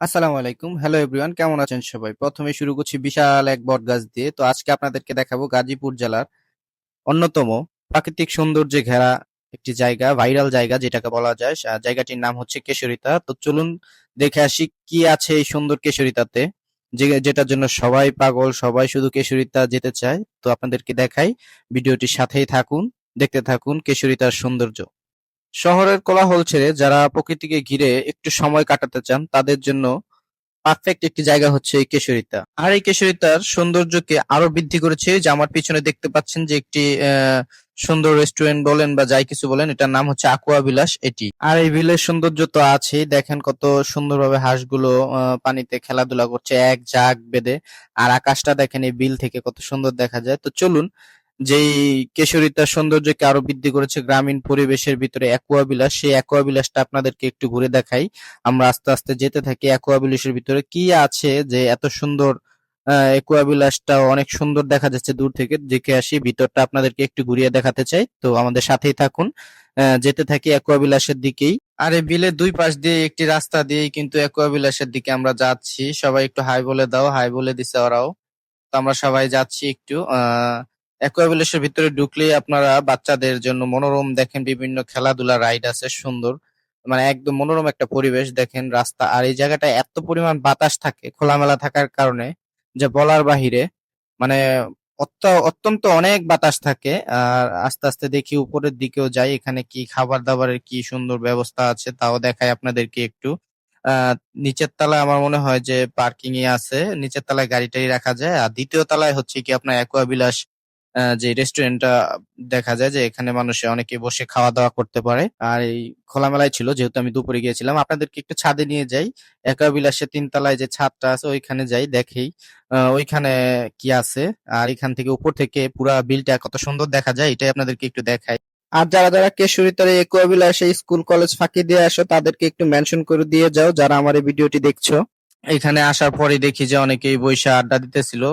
আসসালামু আলাইকুম। Hello everyone কেমন আছেন সবাই? প্রথমে শুরু করছি বিশাল এক বট গাছ দিয়ে। তো আজকে আপনাদেরকে দেখাবো গাজীপুর জেলার অন্যতম প্রাকৃতিক সৌন্দর্যে ঘেরা একটি জায়গা, ভাইরাল জায়গা যেটাকে বলা যায়। জায়গাটির নাম হচ্ছে কেশরিতা। তো চলুন দেখে আসি কি আছে এই সুন্দর কেশরিতাতে, যে, যেটার জন্য সবাই পাগল, সবাই শুধু কেশরিতা যেতে চায়। তো আপনাদেরকে দেখাই। ভিডিওটির সাথেই থাকুন, দেখতে থাকুন কেশরিতার সৌন্দর্য। শহরের কোলাহল ছেড়ে যারা প্রকৃতিকে ঘিরে একটু সময় কাটাতে চান, তাদের জন্য পারফেক্ট একটি জায়গা হচ্ছে এই কেশরিতা। আর এই কেশরিতার সৌন্দর্যকে আরও বৃদ্ধি করেছে যে আমার পিছনে দেখতে পাচ্ছেন যে একটি সুন্দর রেস্টুরেন্ট বলেন বা যাই কিছু বলেন, এটার নাম হচ্ছে আকুয়া বিলাস এটি। আর এই বিলের সৌন্দর্য তো আছেই, দেখেন কত সুন্দরভাবে হাঁসগুলো পানিতে খেলাধুলা করছে, এক ঝাঁক বেঁধে। আর আকাশটা দেখেন এই বিল থেকে কত সুন্দর দেখা যায়। তো চলুন যেই কেশরী তার সৌন্দর্যকে আরও বৃদ্ধি করেছে গ্রামীণ পরিবেশের ভিতরে অ্যাকুয়া বিলাস সেই অ্যাকুয়া বিলাসটা আপনাদেরকে একটু ঘুরে দেখাই। আমরা আস্তে আস্তে যেতে থাকি অ্যাকুয়া বিলাসের ভিতরে। কি আছে যে এত সুন্দর, আহ অ্যাকুয়া বিলাসটা অনেক সুন্দর দেখা যাচ্ছে দূর থেকে? দেখে আসি, ভিতরটা আপনাদেরকে একটু ঘুরিয়ে দেখাতে চাই। তো আমাদের সাথেই থাকুন। যেতে থাকি অ্যাকুয়া বিলাসের দিকেই। আর এই বিলের দুই পাশ দিয়ে একটি রাস্তা দিয়ে কিন্তু অ্যাকুয়া বিলাসের দিকে আমরা যাচ্ছি। সবাই একটু হাই বলে দাও, হাই বলে দিছে ওরাও। তো আমরা সবাই যাচ্ছি একটু, আহ অ্যাকুয়াবিলাসের ভিতরে ঢুকলেই আপনারা বাচ্চাদের জন্য মনোরম দেখেন, বিভিন্ন খেলাধুলা রাইড আছে, সুন্দর। মানে একদম মনোরম একটা পরিবেশ দেখেন রাস্তা। আর এই জায়গাটা এত পরিমাণ বাতাস থাকে, খোলামেলা থাকার কারণে যে বলার বাহিরে মানে অত্য, অত্যন্ত অনেক বাতাস থাকে। আর আস্তে আস্তে দেখি উপরের দিকেও যাই, এখানে কি খাবার দাবারের কি সুন্দর ব্যবস্থা আছে তাও দেখাই আপনাদেরকে একটু। আহ নিচের তলায় আমার মনে হয় যে পার্কিং এ আছে, নিচের তলায় গাড়িটাই রাখা যায়। আর দ্বিতীয় তলায় হচ্ছে কি আপনার অ্যাকুয়াবিলাস যে রেস্টুরেন্টটা দেখা যায় যে এখানে মানুষ অনেকে বসে খাওয়া দাওয়া করতে পারে। আর এই খোলামেলায় ছিল, যেহেতু আমি দুপুরে গিয়েছিলাম, আপনাদেরকে একটু ছাদে নিয়ে যাই। একাবিলাসের তিনতলায় যে ছাদটা আছে, ওইখানে যাই, দেখেই। ওইখানে কি আছে? আর এখান থেকে উপর থেকে পুরা বিলটা কত সুন্দর দেখা যায়, এটাই আপনাদেরকে একটু দেখাই। আর যারা যারা কেশরীতার একুয়াবিলাসে স্কুল, কলেজ ফাঁকি দিয়ে আসো, তাদেরকে একটু মেনশন করে দিয়ে যাও, যারা আমার এই ভিডিওটি দেখছ। এখানে আসার পরে দেখি যে অনেকেই বৈশা আড্ডা দিতেছিল।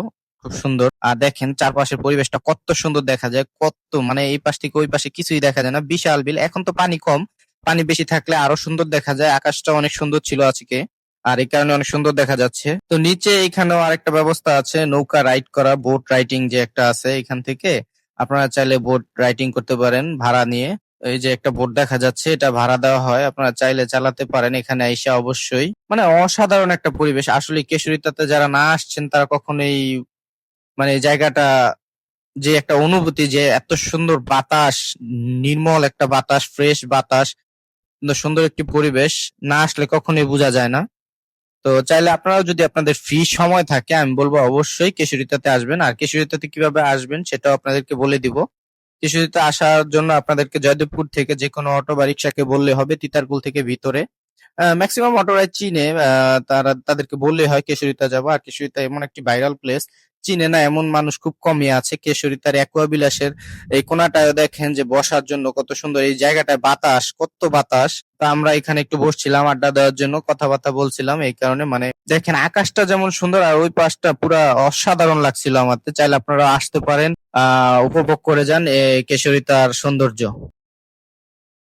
খুব সুন্দর। আর দেখেন চারপাশের পরিবেশটা কত সুন্দর দেখা যায়, কত মানে এই পাশ থেকে ওই পাশে কিছুই দেখা যায় না। বিশাল বিল। এখন তো পানি কম। পানি বেশি থাকলে আরও সুন্দর দেখা যায়। আকাশটা অনেক সুন্দর ছিল আজকে। আর এই কারণে অনেক সুন্দর দেখা যাচ্ছে। তো নিচে এখানেও আরেকটা ব্যবস্থা আছে, নৌকা রাইড করা, বোট রাইটিং যে একটা আছে এখান থেকে। আপনারা চাইলে বোট রাইটিং করতে পারেন ভাড়া নিয়ে। এই যে একটা বোট দেখা যাচ্ছে, এটা ভাড়া দেওয়া হয়। আপনারা চাইলে চালাতে পারেন এখানে আইসা অবশ্যই। মানে অসাধারণ একটা পরিবেশ। আসলে কেশরীতাতে যারা না আসছেন, তারা কখনোই মানে জায়গাটা যে একটা অনুভূতি যে এত সুন্দর বাতাস, নির্মল একটা বাতাস ফ্রেশ বাতাস, সুন্দর একটি পরিবেশ না আসলে কখনোই বোঝা যায় না। তো চাইলে আপনারাও যদি আপনাদের ফ্রি সময় থাকে, আমি বলব অবশ্যই কেশরিতাতে আসবেন। আর কেশরীতাতে কীভাবে আসবেন সেটাও আপনাদেরকে বলে দিব। কেশরীতে আসার জন্য আপনাদেরকে জয়দেবপুর থেকে যে কোনো অটো বা রিক্সাকে বললে হবে তিতারকুল থেকে ভিতরে। ম্যাক্সিমাম অটোরাই চিনে তারা, তাদেরকে বললে হয় কেশরীতা যাব। আর কেশরীতা এমন একটি ভাইরাল প্লেস চিনে না, এমন মানুষ খুব কমই আছে। কেশরী কেশরীতার অ্যাকুয়াবিলাসের এই কোনাটায় দেখেন যে বসার জন্য কত সুন্দর এই জায়গাটায় বাতাস, কত বাতাস। তা আমরা এখানে একটু বসছিলাম, আড্ডা দেওয়ার জন্য, কথাবার্তা বলছিলাম, এই কারণে মানে দেখেন আকাশটা যেমন সুন্দর আর ওই পাশটা পুরা অসাধারণ লাগছিল আমার চাইলে আপনারা আসতে পারেন, আহ, উপভোগ করে যান এই কেশরীতার সৌন্দর্য।